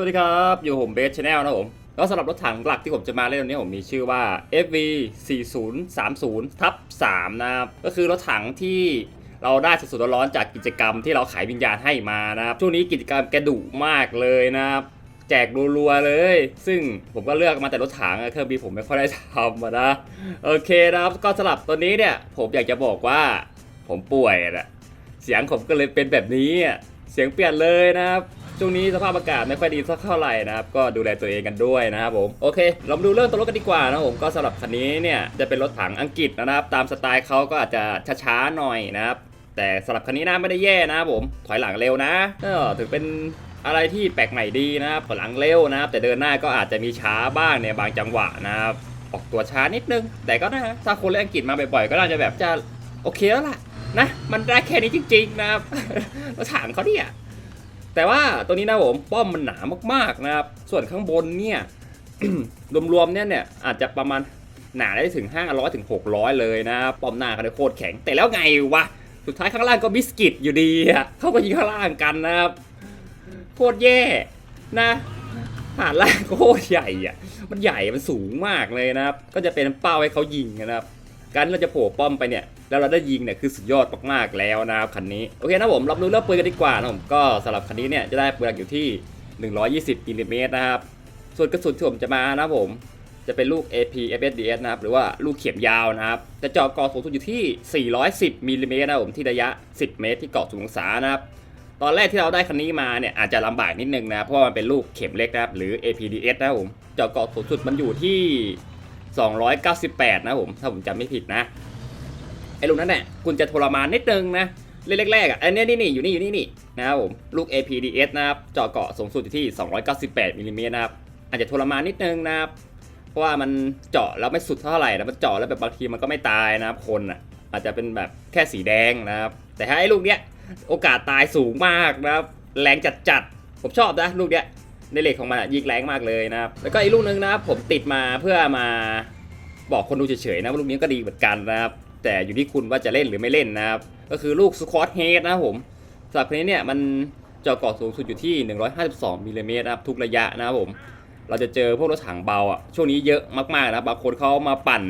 วัสดีครับ อยู่ผมเบสชาแนลนะผมแล้วสำหรับรถถังหลักที่ผมจะมาเล่นวันนี้ผมมีชื่อว่า FV 4030ทับ3นะครับ ก็คือรถถังที่เราได้สดๆร้อนๆจากกิจกรรมที่เราขายวิญญาณให้มานะครับ ช่วงนี้กิจกรรมแกดุมากเลยนะครับ แจกรัวๆเลย ซึ่งผมก็เลือกมาแต่รถถังเครื่องบินผมไม่ค่อยได้ทำนะ โอเคนะครับ ก็สำหรับตัวนี้เนี่ย ผมอยากจะบอกว่าผมป่วยอะเสียงผมก็เลยเป็นแบบนี้เสียงเปลี่ยนเลยนะครับ ช่วงนี้สภาพอากาศไม่ค่อยดีสักเท่าไหร่นะครับ ก็ดูแลตัวเองกันด้วยนะครับผม โอเค เรามาดูเรื่องตัวรถกันดีกว่านะผม ก็สำหรับคันนี้เนี่ยจะเป็นรถถังอังกฤษนะครับ ตามสไตล์เขาก็อาจจะช้าๆหน่อยนะครับ แต่สำหรับคันนี้นะไม่ได้แย่นะครับผม ถอยหลังเร็วนะก็ถือเป็นอะไรที่แปลกใหม่ดีนะครับถอยหลังเร็วนะครับ แต่เดินหน้าก็อาจจะมีช้าบ้างในบางจังหวะนะครับ ออกตัวช้านิดนึง แต่ก็นะถ้าคนเล่นอังกฤษมาบ่อยๆ ก็น่าจะแบบจะโอเคแล้วล่ะนะ มันได้แค่นี้จริงๆนะครับรถถังเขาเนี่ย แต่ว่าตัวนี้นะผมป้อมมันหนามากๆนะครับ ส่วนข้างบนเนี่ย รวมๆเนี่ยเนี่ยอาจจะประมาณหนาได้ถึง 500ถึง600 เลยนะครับป้อมหน้าเขาเนี่ยโคตรแข็ง แต่แล้วไงวะ สุดท้ายข้างล่างก็บิสกิตอยู่ดีอะเข้าไปยิงข้างล่างกันนะครับโคตรแย่นะฐานล่างโคตรใหญ่อะมันใหญ่มันสูงมากเลยนะครับ ก็จะเป็นเป้าให้เขายิงนะครับ การที่เราจะโผล่ป้อมไปเนี่ยแล้วเราได้ยิงเนี่ยคือสุดยอดมากๆแล้วนะครับคันนี้โอเคนะผมรับรู้เรื่องปืนกันดีกว่านะผมก็สำหรับคันนี้เนี่ยจะได้ปืนหลักอยู่ที่ 120มิลลิเมตรนะครับส่วนกระสุนที่ผมจะมานะผมจะเป็นลูก AP FSDS นะครับหรือว่าลูกเข็มยาวนะครับจะเจาะกอสูงสุดอยู่ที่ 410มิลลิเมตรนะผมที่ระยะ 10 เมตรที่เกาะสูงองศานะครับตอนแรกที่เราได้คันนี้มาเนี่ยอาจจะลำบากนิดนึงนะเพราะว่ามันเป็นลูกเข็มเล็กนะครับหรือ APDS นะครับผมเจาะกอสูงสุดมันอยู่ที่ 298 นะครับผม ถ้าผมจำไม่ผิดนะ ไอ้ลูกนั้นเนี่ยคุณจะทรมานนิดนึงนะเล่นแรกๆอะอ้เนี่ยนี่นี่อยู่นี่อยู่นี่นี่นะครับผมลูก APDS นะครับเจาะเกาะสูงสุดอยู่ที่ 298มิลลิเมตรนะครับอาจจะทรมานนิดนึงนะครับเพราะว่ามันเจาะแล้วไม่สุดเท่าไหร่นะมันเจาะแล้วแบบบางทีมันก็ไม่ตายนะครับคนอะอาจจะเป็นแบบแค่สีแดงนะครับ แต่ถ้าไอ้ลูกเนี้ยโอกาสตายสูงมากนะครับ แรงจัดๆผมชอบนะลูกเนี้ย ในเหล็กของมันยิงแรงมากเลยนะครับแล้วก็อีกลูกนึงนะครับผมติดมาเพื่อมาบอกคนดูเฉยๆนะว่าลูกนี้ก็ดีเหมือนกันนะครับ แต่อยู่ที่คุณว่าจะเล่นหรือไม่เล่นนะครับ ก็คือลูกสควอตเฮดนะผมสำหรับคนนี้เนี่ยมันจาะเกาะสูงสุดอยู่ที่ 152มิลลิเมตรนะครับทุกระยะนะครับผม เราจะเจอพวกรถถังเบาอะช่วงนี้เยอะมากๆนะบางคนเขามาปั่น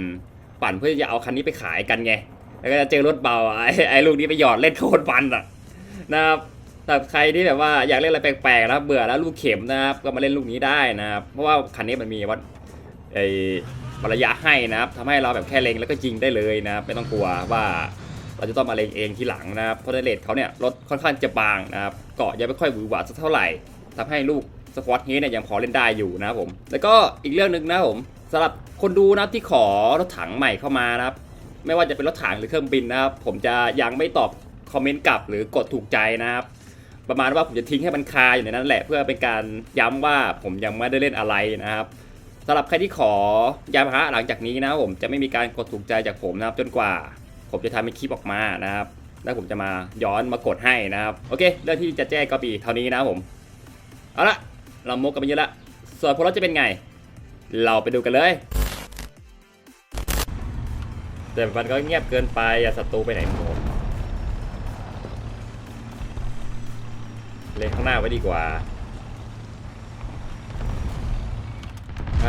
ปั่นเพื่อจะเอาคันนี้ไปขายกันไง แล้วก็จะเจอรถเบาไอ้ไอ้ลูกนี้ไปหยอดเล่นโคตรมันอะนะครับ แต่ใครที่แบบว่าอยากเล่นอะไรแปลกๆนะเบื่อแล้วลูกเข็มนะครับก็มาเล่นลูกนี้ได้นะครับเพราะว่าคันนี้มันมีวัดไอ้ระยะให้นะครับทำให้เราแบบแค่เล็งแล้วก็ยิงได้เลยนะครับไม่ต้องกลัวว่าเราจะต้องมาเล็งเองทีหลังนะครับเพราะในเลทเขาเนี่ยรถค่อนข้างจะบางนะครับเกาะยังไม่ค่อยหวือหวาสักเท่าไหร่ทำให้ลูกสควอตเฮดเนี่ยยังพอเล่นได้อยู่นะครับผมแล้วก็อีกเรื่องหนึ่งนะผมสำหรับคนดูนะที่ขอรถถังใหม่เข้ามานะครับไม่ว่าจะเป็นรถถังหรือเครื่องบินนะครับผมจะยังไม่ตอบคอมเมนต์กลับหรือกดถูกใจนะครับ ประมาณว่าผมจะทิ้งให้มันคาอยู่ในนั้นแหละเพื่อเป็นการย้ำว่าผมยังไม่ได้เล่นอะไรนะครับสำหรับใครที่ขอยามาฮะหลังจากนี้นะผมจะไม่มีการกดถูกใจจากผมนะครับจนกว่า ผมจะทำเป็นคลิปออกมานะครับแล้วผมจะมาย้อนมากดให้นะครับโอเคเรื่องที่จะแจ้งก็มีเท่านี้นะผมเอาละเราโมกกันไปเยอะละส่วนผลลัพธ์จะเป็นไง เราไปดูกันเลย แต่มันก็เงียบเกินไปอะศัตรูไปไหนหมด เล็งข้างหน้าไว้ดีกว่า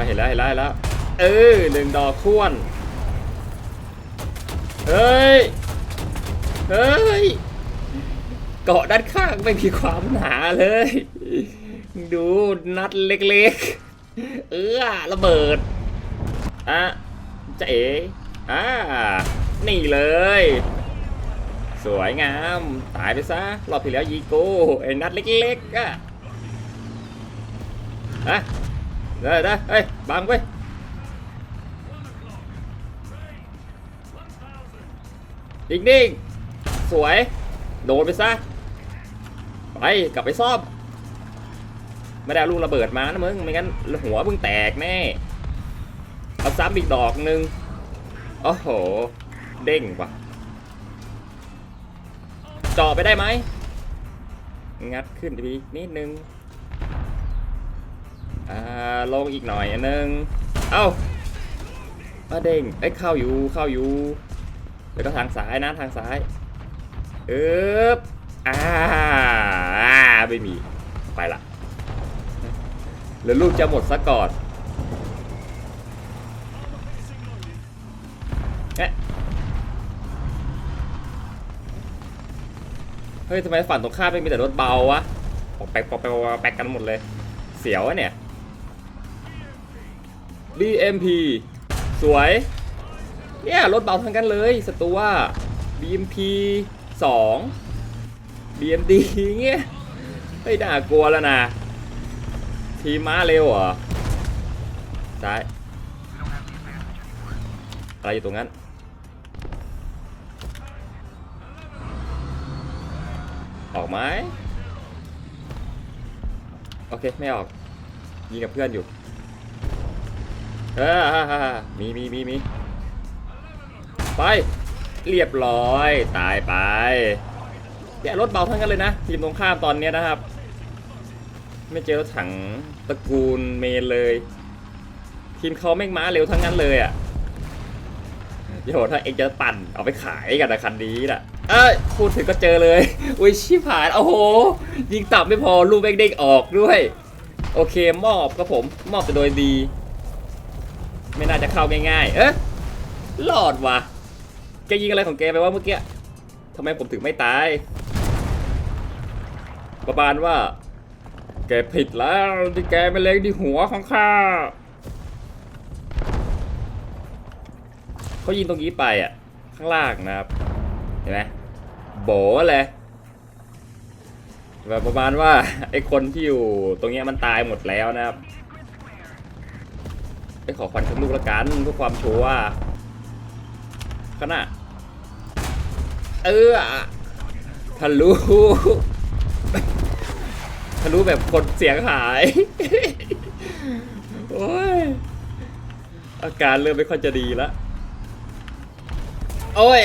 เห็นแล้วเห็นแล้วเห็นแล้วเออหนึ่งดอกท้วนเฮ้ย เฮ้ย เกาะด้านข้างไม่มีความหนาเลย ดูนัดเล็กๆ เออระเบิด อะจะเอ๋อ่านี่เลย สวยงาม ตายไปซะ รอบที่แล้วยีโก้ไอ้นัดเล็กๆอะอะได้ได้เฮ้ยบังไว้ยนิ่งๆ สวย โดนไปซะ ไป กลับไปซ่อม ไม่ได้เอาลูกระเบิดมานะมึง ไม่งั้นหัวมึงแตกแน่ เอาซ้ำอีกดอกหนึ่งโอ้โห เด้งว่ะ จาะไปได้ไหม งัดขึ้นดีนิดนึง อ่า ลงอีกหน่อยอันนึง เอ้ามาเด้งเอ้ยเข้าอยู่ เข้าอยู่แล้วก็ทางซ้ายนะ ทางซ้ายเอ๊บอ่าอ่าไม่มี ไปละหรือลูกจะหมดซะก่อน ฮ้ยทำไมฝั่งตรงข้ามไม่มีแต่รถเบาวะปอกแปกปอกแปกปอกแปกกันหมดเลย เสียวะเนี่ย BMP สวย เนี่ยรถเบาทั้งกันเลยสตูว่า BMP 2 BMD เงี้ยไม่น่ากลัวแล้วนะ ทีมม้าเร็วเหรอ ซ้าย อะไรอยู่ตรงนั้น ไหมโอเค ไม่ออก ยิงกับเพื่อนอยู่เออมีมีมีมีไป เรียบร้อย ตายไปเนี่ยรถเบาทั้งนั้นเลยนะ ทีมตรงข้ามตอนนี้นะครับ ไม่เจอรถถังตระกูลเมนเลย ทีมเขาแม่งม้าเร็วทั้งนั้นเลยอะเดี๋ยวถ้าเองจะปั่นเอาไปขายกันนะคันนี้น่ะ เอ้ยพูดถึงก็เจอเลย อุ้ยชิบหายโอ้โห ยิงต่ำไม่พอลูกเด้งออกด้วย โอเคมอบครับผม มอบแต่โดยดี ไม่น่าจะเข้าง่ายๆ เอ๊ะหลอดว่ะแกยิงอะไรของแกไปว่าเมื่อกี้ทำไมผมถึงไม่ตาย ประมาณว่า แกผิดแล้วที่แกไปเล็งที่หัวของข้าเขายิงตรงนี้ไปอะ ข้างล่างนะครับ เห็นไหม โบเลยแบบประมาณว่าไอคนที่อยู่ตรงเนี้ยมันตายหมดแล้วนะครับไปขอควันขึ้นลูกละกันเพื่อความชัวร์ขนาดเออทะลุทะลุแบบคนเสียงหาย โอ้ย อาการเริ่มไม่ค่อยจะดีล้วโอ้ย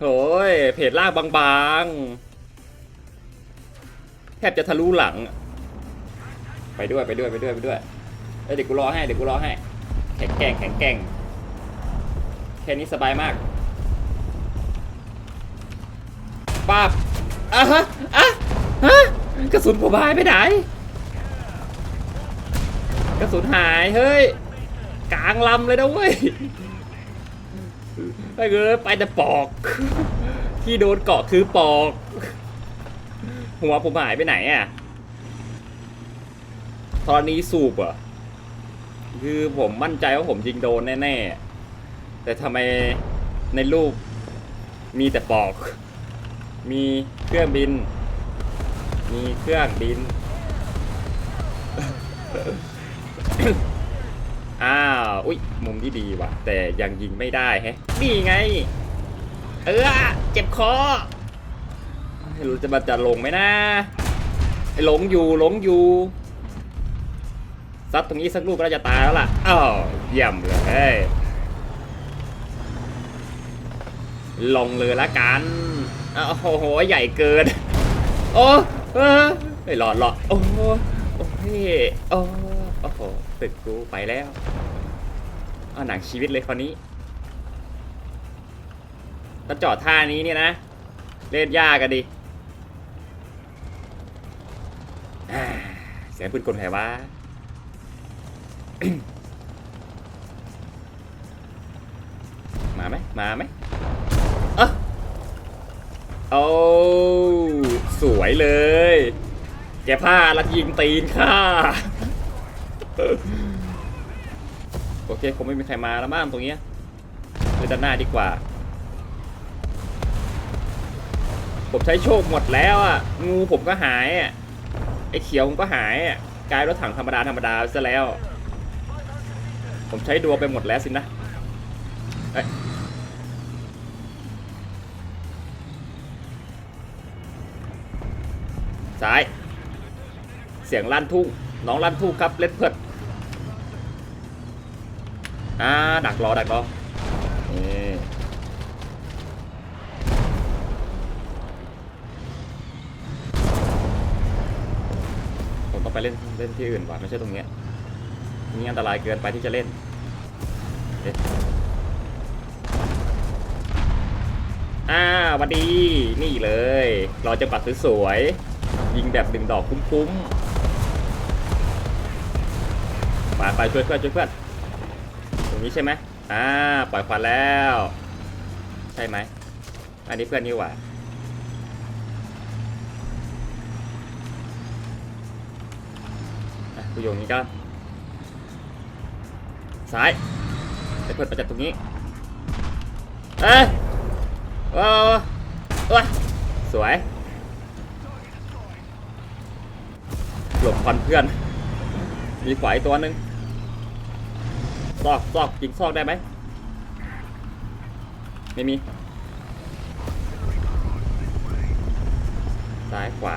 โอ้ยเพจลางบางๆ แทบจะทะลุหลัง ไปด้วยไปด้วยไปด้วยไปด้วยเอ้ยเดี๋ยวกูรอให้เดี๋ยวกูรอให้ แข็งแกร่งแข็งแกร่งแค่นี้สบายมากป้าบอะฮะอะฮะกระสุนผมหายไปไหน กระสุนหายเฮ้ย กลางลำเลยนะเว้ย ไปเลยไปแต่ปอก ที่โดนเกาะคือปอก หัวผมหายไปไหนอะตอนนี้สูบอะคือผมมั่นใจว่าผมยิงโดนแน่ๆ แต่ทำไมในรูปมีแต่ปอก มีเครื่องบิน มีเครื่องบิน อ้าว อุ๊ยมุมที่ดีว่ะ แต่ยังยิงไม่ได้แฮะ นี่ไง เออ เจ็บคอไม่รู้จะมาจะลงไหมนะไอ้หลงอยู่หลงอยู่ ซัดตรงนี้สักลูกก็จะตายแล้วล่ะอ้าวเยี่ยมเลยลงเลยละกันอ้าวโอ้โห ใหญ่เกิน โอ้เออไม่หลอดหลอดโอ้โหโอ้ยโอ้ ตึกกูไปแล้วเอาหนังชีวิตเลยคราวนี้ถ้าจอดท่านี้เนี่ยนะ เล่นยากกันดิเสียงปืนกลใครวะมาไหมมาไหมเอะโอ้สวยเลย แกพลาดแล้วยิงตีนค่ะ โอเคคงไม่มีใครมาแล้วมั้งตรงเนี้ยไปด้านหน้าดีกว่า ผมใช้โชคหมดแล้วอะ งูผมก็หายอะ ไอ้เขียวผมก็หายอะ กลายรถถังธรรมดาธรรมดาซะแล้ว ผมใช้ดวงไปหมดแล้วสินะเอ้ยซ้าย เสียงลั่นทุ่ง น้องลั่นทุ่งครับเล็ดเพิดอ่าดักรอดักรอนี่ผมต้องไปเล่นเล่นที่อื่นว่ะไม่ใช่ตรงเนี้ยนี่อันตรายเกินไปที่จะเล่นอ๊ะอ่าวันดี นี่เลยรอจังหวะสวยๆยิงแบบหนึ่งดอกคุ้มๆ ไปไปช่วยเพื่อนช่วยเพื่อนตรงนี้ใช่ไหมอ่าปล่อยควันแล้ว ใช่ไหมอันนี้เพื่อนนี่หว่าอะกูโยงนี้ก็ซ้ายไอ้เพื่อนประจัดตรงนี้เอ้ยว้าวว้าสวยหลบควันเพื่อน มีขวายตัวหนึ่ง ซอกซอกยิงซอกได้ไหมไม่มีซ้ายขวา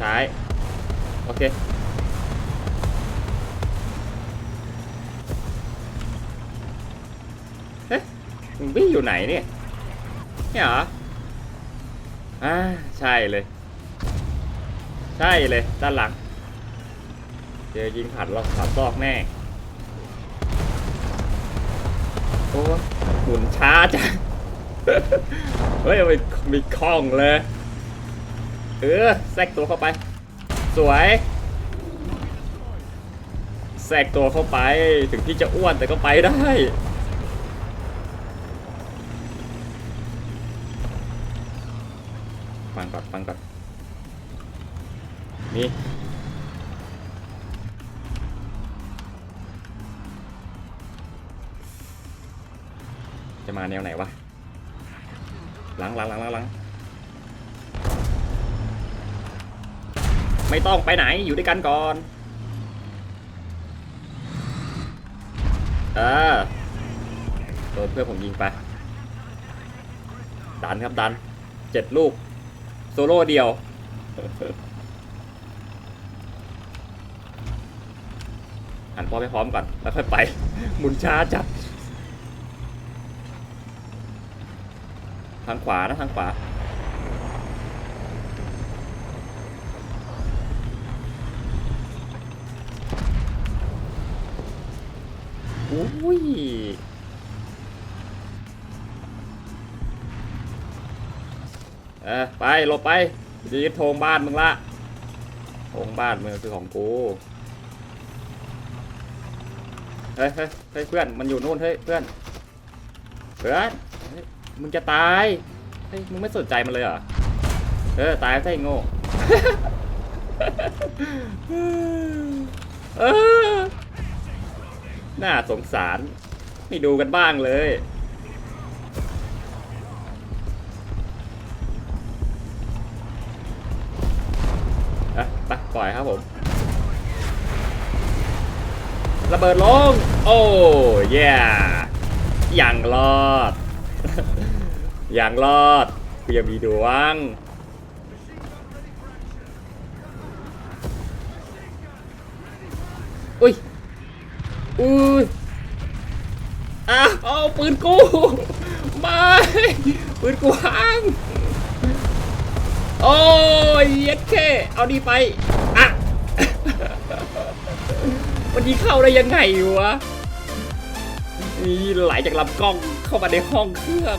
ซ้ายโอเคเฮ้ยมึงวิ่งอยู่ไหนเนี่ยเนี่ยเหรออ่าใช่เลย ใช่เลยด้านหลังเจอยิงผัดเราผัดซอกแน่ โอ้หมุนช้าจังเฮ้ยมันมีคล้องเลย เออแทรกตัวเข้าไป สวยแทรกตัวเข้าไปถึงที่จะอ้วนแต่ก็ไปได้ฟังก่อนฟังก่อนนี่ จะมาแนวไหนวะหลังหลังหลังหลังหลังไม่ต้องไปไหนอยู่ด้วยกันก่อน เออโดนเพื่อนผมยิงไป ดันครับดันเจ็ดลูก โซโล่เดียวหันพอไปพร้อมก่อน แล้วค่อยไป มุนช้าจัด ทางขวานะทางขวา อุ้ยเออไปหลบไปจะยึดธงบ้านมึงละธงบ้านมึงคือของกูเฮ้ยเฮ้ยเฮ้ยเพื่อนมันอยู่นู่นเฮ้ยเพื่อนเพื่อนเฮ้ย มึงจะตาย เฮ้ย มึงไม่สนใจมันเลยเหรอ เออ ตายซะไอ้โง่ เออ น่าสงสาร ไม่ดูกันบ้างเลย อะ ไป ปล่อยครับผม ระเบิดลง โอ้ย่อย่างรอด อย่างรอดกูยังมีดวงอุ้ยอุ้ยอ้าเอาปืนกูไม่ปืนกูห้างโอ้ยเย็ดแค่เอาดีไปอะวันนี้เข้าได้ยังไงวะนี่ไหลจากลำกล้องเข้ามาในห้องเครื่อง